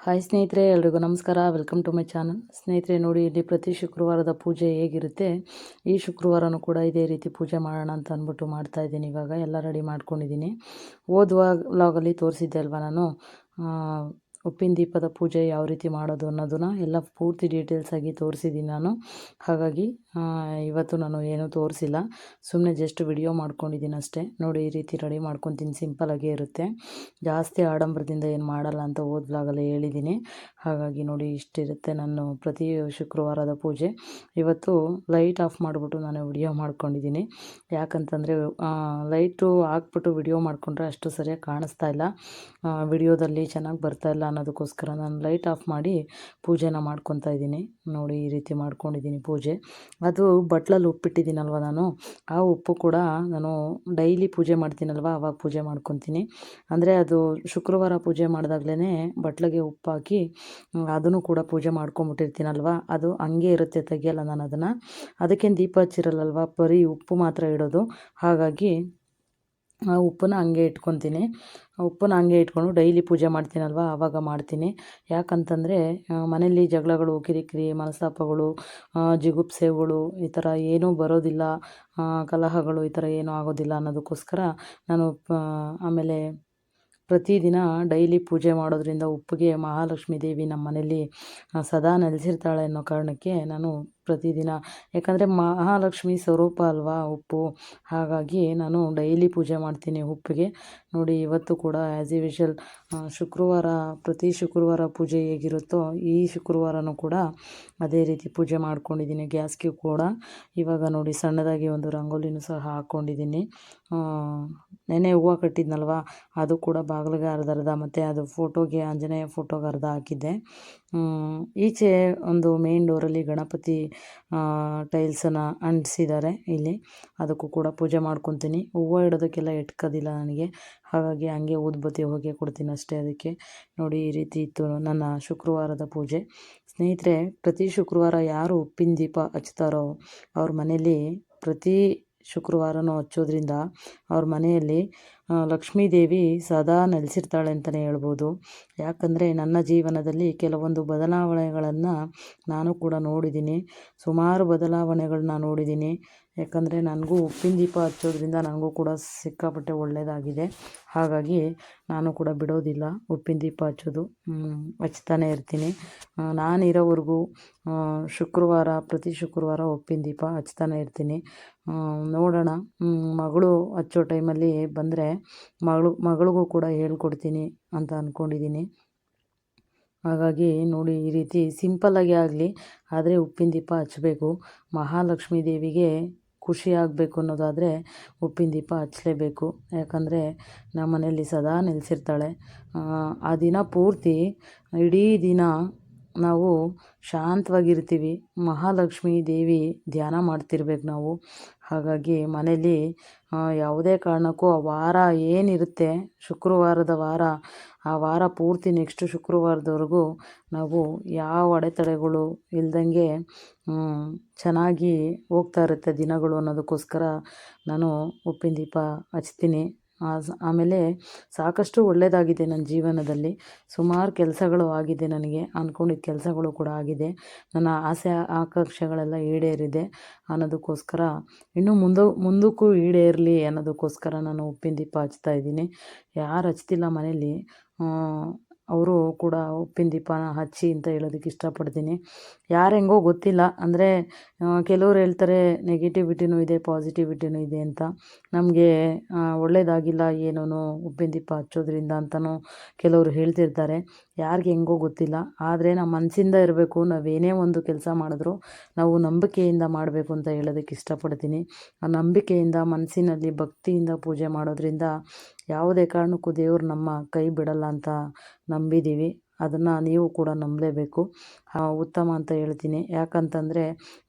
Hi ಸ್ನೇಹಿತರೆ, ಎಲ್ರಿಗೂ ನಮಸ್ಕಾರ. ವೆಲ್ಕಮ್ ಟು ಮೈ ಚಾನಲ್ ಸ್ನೇಹಿತರೆ, ನೋಡಿ, ಇಲ್ಲಿ ಪ್ರತಿ ಶುಕ್ರವಾರದ ಪೂಜೆ ಹೇಗಿರುತ್ತೆ? ಈ ಶುಕ್ರವಾರನೂ ಕೂಡ ಇದೇ ರೀತಿ ಪೂಜೆ ಮಾಡೋಣ ಅಂತ ಅಂದ್ಬಿಟ್ಟು ಮಾಡ್ತಾ ಇದ್ದೀನಿ. ಇವಾಗ ಎಲ್ಲ ರೆಡಿ ಮಾಡ್ಕೊಂಡಿದ್ದೀನಿ. ಓದುವ ಲಾಗಲ್ಲಿ ತೋರಿಸಿದ್ದೆ ಅಲ್ವಾ ನಾನು? ಉಪ್ಪಿನ ದೀಪದ ಪೂಜೆ ಯಾವ ರೀತಿ ಮಾಡೋದು ಅನ್ನೋದನ್ನ ಎಲ್ಲ ಪೂರ್ತಿ ಡೀಟೇಲ್ಸ್ ಆಗಿ ತೋರಿಸಿದ್ದೀನಿ ನಾನು. ಹಾಗಾಗಿ ಇವತ್ತು ನಾನು ಏನೂ ತೋರಿಸಿಲ್ಲ. ಸುಮ್ಮನೆ ಜಸ್ಟ್ ವಿಡಿಯೋ ಮಾಡ್ಕೊಂಡಿದ್ದೀನಿ ಅಷ್ಟೇ. ನೋಡಿ, ಈ ರೀತಿ ರೆಡಿ ಮಾಡ್ಕೊತೀನಿ. ಸಿಂಪಲಾಗೇ ಇರುತ್ತೆ. ಜಾಸ್ತಿ ಆಡಂಬರದಿಂದ ಏನು ಮಾಡಲ್ಲ ಅಂತ ಓದ್ ಬ್ಲಾಗಲ್ಲಿ ಹೇಳಿದ್ದೀನಿ ಹಾಗಾಗಿ ನೋಡಿ, ಇಷ್ಟಿರುತ್ತೆ ನಾನು ಪ್ರತಿ ಶುಕ್ರವಾರದ ಪೂಜೆ. ಇವತ್ತು ಲೈಟ್ ಆಫ್ ಮಾಡಿಬಿಟ್ಟು ನಾನು ವಿಡಿಯೋ ಮಾಡ್ಕೊಂಡಿದ್ದೀನಿ ಯಾಕಂತಂದರೆ ಲೈಟು ಹಾಕ್ಬಿಟ್ಟು ವಿಡಿಯೋ ಮಾಡಿಕೊಂಡ್ರೆ ಅಷ್ಟು ಸರಿಯಾಗಿ ಕಾಣಿಸ್ತಾ ಇಲ್ಲ. ವಿಡಿಯೋದಲ್ಲಿ ಚೆನ್ನಾಗಿ ಬರ್ತಾ ಇಲ್ಲ. ಅನ್ನೋದಕ್ಕೋಸ್ಕರ ನಾನು ಲೈಟ್ ಆಫ್ ಮಾಡಿ ಪೂಜೆನ ಮಾಡ್ಕೊತಾ ಇದ್ದೀನಿ. ನೋಡಿ ಈ ರೀತಿ ಮಾಡ್ಕೊಂಡಿದ್ದೀನಿ ಪೂಜೆ. ಅದು ಬಟ್ಲಲ್ಲಿ ಉಪ್ಪಿಟ್ಟಿದ್ದೀನಲ್ವ ನಾನು? ಆ ಉಪ್ಪು ಕೂಡ ನಾನು ಡೈಲಿ ಪೂಜೆ ಮಾಡ್ತೀನಲ್ವ? ಆವಾಗ ಪೂಜೆ ಮಾಡ್ಕೊತೀನಿ. ಅಂದರೆ ಅದು ಶುಕ್ರವಾರ ಪೂಜೆ ಮಾಡಿದಾಗ್ಲೇ ಬಟ್ಲಿಗೆ ಉಪ್ಪು ಹಾಕಿ ಅದನ್ನು ಕೂಡ ಪೂಜೆ ಮಾಡ್ಕೊಂಬಿಟ್ಟಿರ್ತೀನಲ್ವ? ಅದು ಹಂಗೆ ಇರುತ್ತೆ, ತೆಗಿಯಲ್ಲ ನಾನು ಅದನ್ನು. ಅದಕ್ಕೇನು ದೀಪ ಹಚ್ಚಿರಲ್ಲಲ್ವ? ಬರೀ ಉಪ್ಪು ಮಾತ್ರ ಇಡೋದು. ಹಾಗಾಗಿ ಉಪ್ಪನ್ನ ಹಂಗೆ ಇಟ್ಕೊತೀನಿ. ಉಪ್ಪನ್ನ ಹಂಗೆ ಇಟ್ಕೊಂಡು ಡೈಲಿ ಪೂಜೆ ಮಾಡ್ತೀನಲ್ವ? ಆವಾಗ ಮಾಡ್ತೀನಿ. ಯಾಕಂತಂದರೆ ಮನೇಲಿ ಜಗಳಗಳು, ಕಿರಿಕಿರಿ, ಮನಸ್ತಾಪಗಳು ಜಿಗುಪ್ಸೆಗಳು, ಈ ಥರ ಏನೂ ಬರೋದಿಲ್ಲ. ಕಲಹಗಳು ಈ ಥರ ಏನೂ ಆಗೋದಿಲ್ಲ ಅನ್ನೋದಕ್ಕೋಸ್ಕರ ನಾನು ಆಮೇಲೆ ಪ್ರತಿದಿನ ಡೈಲಿ ಪೂಜೆ ಮಾಡೋದ್ರಿಂದ ಉಪ್ಪಿಗೆ ಮಹಾಲಕ್ಷ್ಮೀ ದೇವಿ ನಮ್ಮ ಮನೆಯಲ್ಲಿ ಸದಾ ನೆಲೆಸಿರ್ತಾಳೆ ಅನ್ನೋ ಕಾರಣಕ್ಕೆ ನಾನು ಪ್ರತಿದಿನ. ಯಾಕಂದರೆ ಮಹಾಲಕ್ಷ್ಮಿ ಸ್ವರೂಪ ಅಲ್ವಾ ಉಪ್ಪು? ಹಾಗಾಗಿ ನಾನು ಡೈಲಿ ಪೂಜೆ ಮಾಡ್ತೀನಿ ಉಪ್ಪಿಗೆ. ನೋಡಿ, ಇವತ್ತು ಕೂಡ ಆ್ಯಸ್ ಎ ಯೂಶಲ್ ಶುಕ್ರವಾರ, ಪ್ರತಿ ಶುಕ್ರವಾರ ಪೂಜೆ ಹೇಗಿರುತ್ತೋ ಈ ಶುಕ್ರವಾರನೂ ಕೂಡ ಅದೇ ರೀತಿ ಪೂಜೆ ಮಾಡ್ಕೊಂಡಿದ್ದೀನಿ. ಗ್ಯಾಸ್ಗೆ ಕೂಡ. ಇವಾಗ ನೋಡಿ, ಸಣ್ಣದಾಗಿ ಒಂದು ರಂಗೋಲಿನೂ ಸಹ ಹಾಕ್ಕೊಂಡಿದ್ದೀನಿ ನೆನೆ ಹೂವು ಕಟ್ಟಿದ್ನಲ್ವ? ಅದು ಕೂಡ ಬಾಗಿಲಿಗೆ ಅರ್ಧ ಅರ್ಧ ಮತ್ತು ಅದು ಫೋಟೋಗೆ ಆಂಜನೇಯ ಫೋಟೋಗೆ ಅರ್ಧ ಹಾಕಿದ್ದೆ ಈಚೆ ಒಂದು ಮೇನ್ ಡೋರಲ್ಲಿ ಗಣಪತಿ ಟೈಲ್ಸನ್ನು ಅಂಟಿಸಿದ್ದಾರೆ ಇಲ್ಲಿ. ಅದಕ್ಕೂ ಕೂಡ ಪೂಜೆ ಮಾಡ್ಕೊತೀನಿ. ಹೂವು ಇಡೋದಕ್ಕೆಲ್ಲ ಎಟ್ಕೋದಿಲ್ಲ ನನಗೆ. ಹಾಗಾಗಿ ಹಂಗೆ ಊದ್ಬತ್ತಿ ಹೋಗಿ ಕೊಡ್ತೀನಿ ಅಷ್ಟೇ ಅದಕ್ಕೆ. ನೋಡಿ, ಈ ರೀತಿ ಇತ್ತು ನನ್ನ ಶುಕ್ರವಾರದ ಪೂಜೆ. ಸ್ನೇಹಿತರೆ, ಪ್ರತಿ ಶುಕ್ರವಾರ ಯಾರು ಉಪ್ಪಿನ ದೀಪ ಹಚ್ತಾರೋ ಅವ್ರ ಮನೇಲಿ ಪ್ರತಿ ಶುಕ್ರವಾರನೂ ಹಚ್ಚೋದ್ರಿಂದ ಅವ್ರ ಮನೆಯಲ್ಲಿ ಲಕ್ಷ್ಮೀ ದೇವಿ ಸದಾ ನೆಲೆಸಿರ್ತಾಳೆ ಅಂತಲೇ ಹೇಳ್ಬೋದು. ಯಾಕಂದರೆ ನನ್ನ ಜೀವನದಲ್ಲಿ ಕೆಲವೊಂದು ಬದಲಾವಣೆಗಳನ್ನು ನಾನು ಕೂಡ ನೋಡಿದ್ದೀನಿ. ಸುಮಾರು ಬದಲಾವಣೆಗಳನ್ನ ನೋಡಿದ್ದೀನಿ. ಯಾಕಂದರೆ ನನಗೂ ಉಪ್ಪಿನ ದೀಪ ಹಚ್ಚೋದ್ರಿಂದ ನನಗೂ ಕೂಡ ಸಿಕ್ಕಾಪಟ್ಟೆ ಒಳ್ಳೆಯದಾಗಿದೆ ಹಾಗಾಗಿ ನಾನು ಕೂಡ ಬಿಡೋದಿಲ್ಲ ಉಪ್ಪಿನ ದೀಪ ಹಚ್ಚೋದು. ಹಚ್ತಾನೆ ಇರ್ತೀನಿ. ನಾನಿರೋವರೆಗೂ ಶುಕ್ರವಾರ, ಪ್ರತಿ ಶುಕ್ರವಾರ ಉಪ್ಪಿನ ದೀಪ ಹಚ್ತಾನೆ ಇರ್ತೀನಿ. ನೋಡೋಣ. ಮಗಳು ಹಚ್ಚೋ ಟೈಮಲ್ಲಿ ಬಂದರೆ ಮಗಳು, ಮಗಳಿಗೂ ಕೂಡ ಹೇಳ್ಕೊಡ್ತೀನಿ ಅಂತ ಅಂದ್ಕೊಂಡಿದ್ದೀನಿ ಹಾಗಾಗಿ ನೋಡಿ, ಈ ರೀತಿ ಸಿಂಪಲ್ಲಾಗಿ ಆಗಲಿ, ಆದರೆ ಉಪ್ಪಿನ ದೀಪ ಹಚ್ಚಬೇಕು ಮಹಾಲಕ್ಷ್ಮೀ ದೇವಿಗೆ ಖುಷಿ ಆಗಬೇಕು ಅನ್ನೋದಾದರೆ ಉಪ್ಪಿನ ದೀಪ ಹಚ್ಚಲೇಬೇಕು ಯಾಕಂದರೆ ನಮ್ಮ ಮನೆಯಲ್ಲಿ ಸದಾ ನೆಲೆಸಿರ್ತಾಳೆ. ಆ ದಿನ ಪೂರ್ತಿ, ಇಡೀ ದಿನ ನಾವು ಶಾಂತವಾಗಿರ್ತೀವಿ. ಮಹಾಲಕ್ಷ್ಮಿ ದೇವಿ ಧ್ಯಾನ ಮಾಡ್ತಿರ್ಬೇಕು ನಾವು. ಹಾಗಾಗಿ ಮನೇಲಿ ಯಾವುದೇ ಕಾರಣಕ್ಕೂ ಆ ವಾರ ಏನಿರುತ್ತೆ, ಶುಕ್ರವಾರದ ವಾರ, ಆ ವಾರ ಪೂರ್ತಿ ನೆಕ್ಸ್ಟ್ ಶುಕ್ರವಾರದವರೆಗೂ ನಾವು ಯಾವ ಅಡೆತಡೆಗಳು ಇಲ್ದಂಗೆ ಚೆನ್ನಾಗಿ ಹೋಗ್ತಾ ಇರುತ್ತೆ ದಿನಗಳು ಅನ್ನೋದಕ್ಕೋಸ್ಕರ ನಾನು ಉಪ್ಪಿನ ದೀಪ ಹಚ್ತೀನಿ. ಆಮೇಲೆ ಸಾಕಷ್ಟು ಒಳ್ಳೆಯದಾಗಿದೆ ನನ್ನ ಜೀವನದಲ್ಲಿ. ಸುಮಾರು ಕೆಲಸಗಳು ಆಗಿದೆ ನನಗೆ ಅಂದ್ಕೊಂಡಿದ್ದ ಕೆಲಸಗಳು ಕೂಡ ಆಗಿದೆ. ನನ್ನ ಆಸೆ, ಆಕಾಂಕ್ಷೆಗಳೆಲ್ಲ ಈಡೇರಿದೆ ಅನ್ನೋದಕ್ಕೋಸ್ಕರ, ಇನ್ನು ಮುಂದೆ, ಮುಂದಕ್ಕೂ ಈಡೇರಲಿ ಅನ್ನೋದಕ್ಕೋಸ್ಕರ ನಾನು ಉಪ್ಪಿನ ದೀಪ ಹಚ್ತಾ ಇದ್ದೀನಿ. ಯಾರು ಹಚ್ತಿಲ್ಲ ಮನೇಲಿ ಅವರು ಕೂಡ ಉಪ್ಪಿನ ದೀಪನ ಹಚ್ಚಿ ಅಂತ ಹೇಳೋದಕ್ಕೆ ಇಷ್ಟಪಡ್ತೀನಿ. ಯಾರು ಹೆಂಗೋ ಗೊತ್ತಿಲ್ಲ, ಅಂದರೆ ಕೆಲವ್ರು ಹೇಳ್ತಾರೆ, ನೆಗೆಟಿವಿಟಿನೂ ಇದೆ, ಪಾಸಿಟಿವಿಟಿನೂ ಇದೆ ಅಂತ. ನಮಗೆ ಒಳ್ಳೆಯದಾಗಿಲ್ಲ ಏನೂ ಉಪ್ಪಿನ ದೀಪ ಹಚ್ಚೋದ್ರಿಂದ ಅಂತಲೂ ಕೆಲವರು ಹೇಳ್ತಿರ್ತಾರೆ. ಯಾರಿಗೆ ಹೆಂಗೋ ಗೊತ್ತಿಲ್ಲ. ಆದರೆ ನಮ್ಮ ಮನಸ್ಸಿಂದ ಇರಬೇಕು. ನಾವೇನೇ ಒಂದು ಕೆಲಸ ಮಾಡಿದ್ರು ನಾವು ನಂಬಿಕೆಯಿಂದ ಮಾಡಬೇಕು ಅಂತ ಹೇಳೋದಕ್ಕೆ ಇಷ್ಟಪಡ್ತೀನಿ. ಆ ನಂಬಿಕೆಯಿಂದ ಮನಸ್ಸಿನಲ್ಲಿ ಭಕ್ತಿಯಿಂದ ಪೂಜೆ ಮಾಡೋದ್ರಿಂದ ಯಾವುದೇ ಕಾರಣಕ್ಕೂ ದೇವರು ನಮ್ಮ ಕೈ ಬಿಡಲ್ಲ ಅಂತ ನಂಬಿದ್ದೀವಿ ಅದನ್ನು ನೀವು ಕೂಡ ನಂಬಲೇಬೇಕು. ಉತ್ತಮ ಅಂತ ಹೇಳ್ತೀನಿ. ಯಾಕಂತಂದರೆ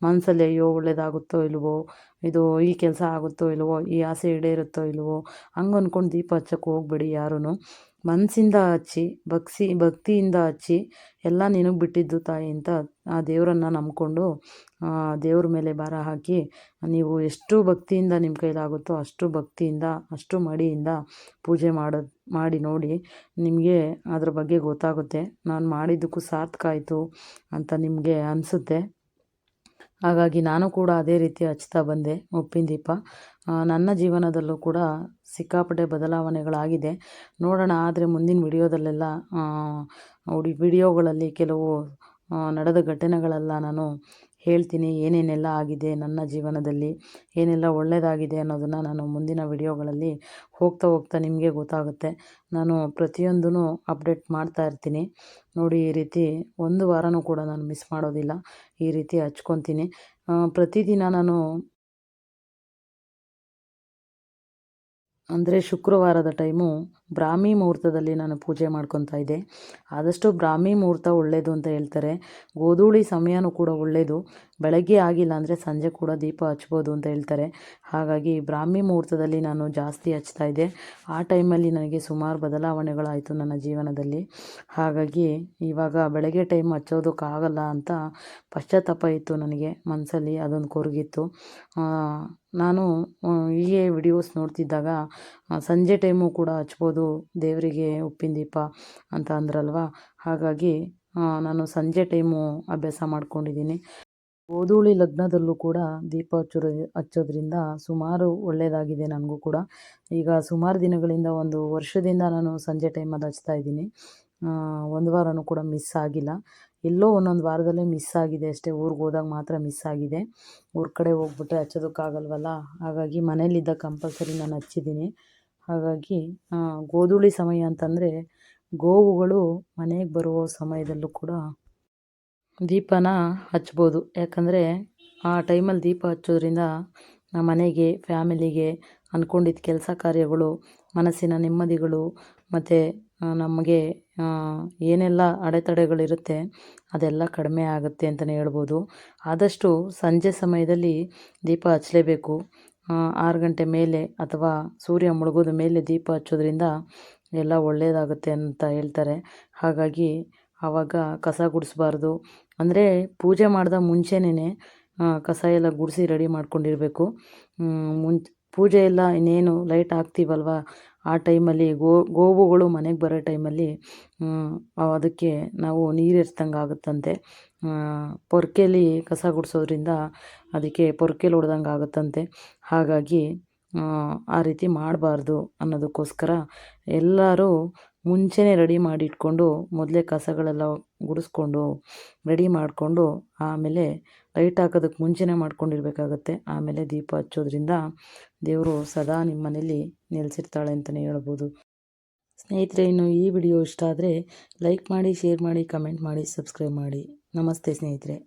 ಮನಸ್ಸಲ್ಲಿ ಅಯ್ಯೋ ಒಳ್ಳೇದಾಗುತ್ತೋ ಇಲ್ವೋ, ಇದು ಈ ಕೆಲಸ ಆಗುತ್ತೋ ಇಲ್ವೋ, ಈ ಆಸೆ ಈಡೇರುತ್ತೋ ಇಲ್ವೋ ಹಂಗೆ ಅಂದ್ಕೊಂಡು ದೀಪ ಹಚ್ಚಕ್ಕೆ ಹೋಗ್ಬೇಡಿ ಯಾರೂ ಮನಸ್ಸಿಂದ ಹಚ್ಚಿ, ಭಕ್ಸಿ, ಭಕ್ತಿಯಿಂದ ಹಚ್ಚಿ ಎಲ್ಲ ನಿನಗೆ ಬಿಟ್ಟಿದ್ದು ತಾಯಿ ಅಂತ ಆ ದೇವರನ್ನು ನಂಬಿಕೊಂಡು ದೇವ್ರ ಮೇಲೆ ಭಾರ ಹಾಕಿ ನೀವು ಎಷ್ಟು ಭಕ್ತಿಯಿಂದ ನಿಮ್ಮ ಕೈಲಾಗುತ್ತೋ ಅಷ್ಟು ಭಕ್ತಿಯಿಂದ, ಅಷ್ಟು ಮಡಿಯಿಂದ ಪೂಜೆ ಮಾಡೋದು ಮಾಡಿ ನೋಡಿ ನಿಮಗೆ ಅದ್ರ ಬಗ್ಗೆ ಗೊತ್ತಾಗುತ್ತೆ. ನಾನು ಮಾಡಿದ್ದಕ್ಕೂ ಸಾರ್ಥಕ ಆಯಿತು ಅಂತ ನಿಮಗೆ ಅನಿಸುತ್ತೆ. ಹಾಗಾಗಿ ನಾನು ಕೂಡ ಅದೇ ರೀತಿ ಹಚ್ತಾ ಬಂದೆ, ಉಪ್ಪಿನ ದೀಪ. ನನ್ನ ಜೀವನದಲ್ಲೂ ಕೂಡ ಸಿಕ್ಕಾಪಟ್ಟೆ ಬದಲಾವಣೆಗಳಾಗಿದೆ. ನೋಡೋಣ, ಆದರೆ ಮುಂದಿನ ವಿಡಿಯೋದಲ್ಲೆಲ್ಲ ವಿಡಿಯೋಗಳಲ್ಲಿ ಕೆಲವು ನಡೆದ ಘಟನೆಗಳೆಲ್ಲ ನಾನು ಹೇಳ್ತೀನಿ. ಏನೇನೆಲ್ಲ ಆಗಿದೆ ನನ್ನ ಜೀವನದಲ್ಲಿ, ಏನೆಲ್ಲ ಒಳ್ಳೆಯದಾಗಿದೆ ಅನ್ನೋದನ್ನು ನಾನು ಮುಂದಿನ ವಿಡಿಯೋಗಳಲ್ಲಿ ಹೋಗ್ತಾ ಹೋಗ್ತಾ ನಿಮಗೆ ಗೊತ್ತಾಗುತ್ತೆ. ನಾನು ಪ್ರತಿಯೊಂದೂ ಅಪ್ಡೇಟ್ ಮಾಡ್ತಾ ಇರ್ತೀನಿ. ನೋಡಿ, ಈ ರೀತಿ ಒಂದು ವಾರನೂ ಕೂಡ ನಾನು ಮಿಸ್ ಮಾಡೋದಿಲ್ಲ. ಈ ರೀತಿ ಹಚ್ಕೊತೀನಿ. ಪ್ರತಿದಿನ ನಾನು ಅಂದರೆ ಶುಕ್ರವಾರದ ಟೈಮು ಬ್ರಾಹ್ಮಿ ಮುಹೂರ್ತದಲ್ಲಿ ನಾನು ಪೂಜೆ ಮಾಡ್ಕೊತಾ ಇದ್ದೆ. ಆದಷ್ಟು ಬ್ರಾಹ್ಮಿ ಮುಹೂರ್ತ ಒಳ್ಳೆಯದು ಅಂತ ಹೇಳ್ತಾರೆ. ಗೋಧೂಳಿ ಸಮಯನೂ ಕೂಡ ಒಳ್ಳೆಯದು ಬೆಳಗ್ಗೆ ಆಗಿಲ್ಲ ಅಂದರೆ ಸಂಜೆ ಕೂಡ ದೀಪ ಹಚ್ಬೋದು ಅಂತ ಹೇಳ್ತಾರೆ. ಹಾಗಾಗಿ ಬ್ರಾಹ್ಮಿ ಮುಹೂರ್ತದಲ್ಲಿ ನಾನು ಜಾಸ್ತಿ ಹಚ್ತಾ ಇದ್ದೆ. ಆ ಟೈಮಲ್ಲಿ ನನಗೆ ಸುಮಾರು ಬದಲಾವಣೆಗಳಾಯಿತು ನನ್ನ ಜೀವನದಲ್ಲಿ. ಹಾಗಾಗಿ ಇವಾಗ ಬೆಳಗ್ಗೆ ಟೈಮ್ ಹಚ್ಚೋದಕ್ಕಾಗಲ್ಲ ಅಂತ ಪಶ್ಚಾತ್ತಾಪ ಇತ್ತು ನನಗೆ ಮನಸ್ಸಲ್ಲಿ ಅದೊಂದು ಕೊರಗಿತ್ತು. ನಾನು ಹೀಗೆ ವಿಡಿಯೋಸ್ ನೋಡ್ತಿದ್ದಾಗ ಸಂಜೆ ಟೈಮು ಕೂಡ ಹಚ್ಬೋದು, ದೇವರಿಗೆ ಉಪ್ಪಿನ ದೀಪ ಅಂತ ಅಂದ್ರಲ್ವ? ಹಾಗಾಗಿ ನಾನು ಸಂಜೆ ಟೈಮು ಅಭ್ಯಾಸ ಮಾಡ್ಕೊಂಡಿದ್ದೀನಿ. ಓದುಳಿ ಲಗ್ನದಲ್ಲೂ ಕೂಡ ದೀಪ ಹಚ್ಚೋದು ಹಚ್ಚೋದ್ರಿಂದ ಸುಮಾರು ಒಳ್ಳೆಯದಾಗಿದೆ ನನಗೂ ಕೂಡ. ಈಗ ಸುಮಾರು ದಿನಗಳಿಂದ ಒಂದು ವರ್ಷದಿಂದ ನಾನು ಸಂಜೆ ಟೈಮಲ್ಲಿ ಹಚ್ತಾ ಇದ್ದೀನಿ. ಒಂದು ವಾರನೂ ಕೂಡ ಮಿಸ್ ಆಗಿಲ್ಲ. ಎಲ್ಲೋ ಒಂದೊಂದು ವಾರದಲ್ಲೇ ಮಿಸ್ ಆಗಿದೆ ಅಷ್ಟೇ. ಊರಿಗೆ ಹೋದಾಗ ಮಾತ್ರ ಮಿಸ್ ಆಗಿದೆ. ಊರ ಕಡೆ ಹೋಗ್ಬಿಟ್ರೆ ಹಚ್ಚೋದಕ್ಕಾಗಲ್ವಲ್ಲ? ಹಾಗಾಗಿ ಮನೇಲಿದ್ದ ಕಂಪಲ್ಸರಿ ನಾನು ಹಚ್ಚಿದ್ದೀನಿ. ಹಾಗಾಗಿ ಗೋಧೂಳಿ ಸಮಯ ಅಂತಂದರೆ ಗೋವುಗಳು ಮನೆಗೆ ಬರುವ ಸಮಯದಲ್ಲೂ ಕೂಡ ದೀಪನ ಹಚ್ಬೋದು. ಯಾಕಂದರೆ ಆ ಟೈಮಲ್ಲಿ ದೀಪ ಹಚ್ಚೋದ್ರಿಂದ ನಮ್ಮ ಮನೆಗೆ, ಫ್ಯಾಮಿಲಿಗೆ ಅಂದ್ಕೊಂಡಿದ್ದ ಕೆಲಸ ಕಾರ್ಯಗಳು, ಮನಸ್ಸಿನ ನೆಮ್ಮದಿಗಳು, ಮತ್ತು ನಮಗೆ ಏನೆಲ್ಲ ಅಡೆತಡೆಗಳಿರುತ್ತೆ ಅದೆಲ್ಲ ಕಡಿಮೆ ಆಗುತ್ತೆ ಅಂತಲೇ ಹೇಳ್ಬೋದು. ಆದಷ್ಟು ಸಂಜೆ ಸಮಯದಲ್ಲಿ ದೀಪ ಹಚ್ಚಲೇಬೇಕು. ಆರು ಗಂಟೆ ಮೇಲೆ ಅಥವಾ ಸೂರ್ಯ ಮುಳುಗೋದ ಮೇಲೆ ದೀಪ ಹಚ್ಚೋದ್ರಿಂದ ಎಲ್ಲ ಒಳ್ಳೆಯದಾಗುತ್ತೆ ಅಂತ ಹೇಳ್ತಾರೆ. ಹಾಗಾಗಿ ಆವಾಗ ಕಸ ಗುಡಿಸ್ಬಾರ್ದು. ಅಂದರೆ ಪೂಜೆ ಮಾಡಿದ ಮುಂಚೆನೇ ಕಸ ಎಲ್ಲ ಗುಡಿಸಿ ರೆಡಿ ಮಾಡ್ಕೊಂಡಿರಬೇಕು. ಮುಂಚೆ ಪೂಜೆ ಎಲ್ಲ ಇನ್ನೇನು ಲೈಟ್ ಹಾಕ್ತೀವಲ್ವ? ಆ ಟೈಮಲ್ಲಿ ಗೋವುಗಳು ಮನೆಗೆ ಬರೋ ಟೈಮಲ್ಲಿ ಅದಕ್ಕೆ ನಾವು ನೀರು ಎರೆಸ್ದಂಗೆ ಆಗುತ್ತಂತೆ. ಪೊರ್ಕೆಲಿ ಕಸ ಗುಡಿಸೋದ್ರಿಂದ ಅದಕ್ಕೆ ಪೊರ್ಕೆಲ್ ಹೊಡೆದಂಗೆ ಆಗುತ್ತಂತೆ. ಹಾಗಾಗಿ ಆ ರೀತಿ ಮಾಡಬಾರ್ದು ಅನ್ನೋದಕ್ಕೋಸ್ಕರ ಎಲ್ಲರೂ ಮುಂಚೆನೇ ರೆಡಿ ಮಾಡಿ ಇಟ್ಕೊಂಡು ಮೊದಲೇ ಕಸಗಳೆಲ್ಲ ಗುಡಿಸ್ಕೊಂಡು ರೆಡಿ ಮಾಡಿಕೊಂಡು ಆಮೇಲೆ ಲೈಟ್ ಹಾಕೋದಕ್ಕೆ ಮುಂಚೆನೇ ಮಾಡ್ಕೊಂಡಿರ್ಬೇಕಾಗತ್ತೆ. ಆಮೇಲೆ ದೀಪ ಹಚ್ಚೋದ್ರಿಂದ ದೇವರು ಸದಾ ನಿಮ್ಮ ಮನೇಲಿ ನೆಲೆಸಿರ್ತಾಳೆ ಅಂತಲೇ ಹೇಳ್ಬೋದು. ಸ್ನೇಹಿತರೆ, ಇನ್ನು ಈ ವಿಡಿಯೋ ಇಷ್ಟ ಆದರೆ ಲೈಕ್ ಮಾಡಿ, ಶೇರ್ ಮಾಡಿ, ಕಮೆಂಟ್ ಮಾಡಿ, ಸಬ್ಸ್ಕ್ರೈಬ್ ಮಾಡಿ. ನಮಸ್ತೆ ಸ್ನೇಹಿತರೆ.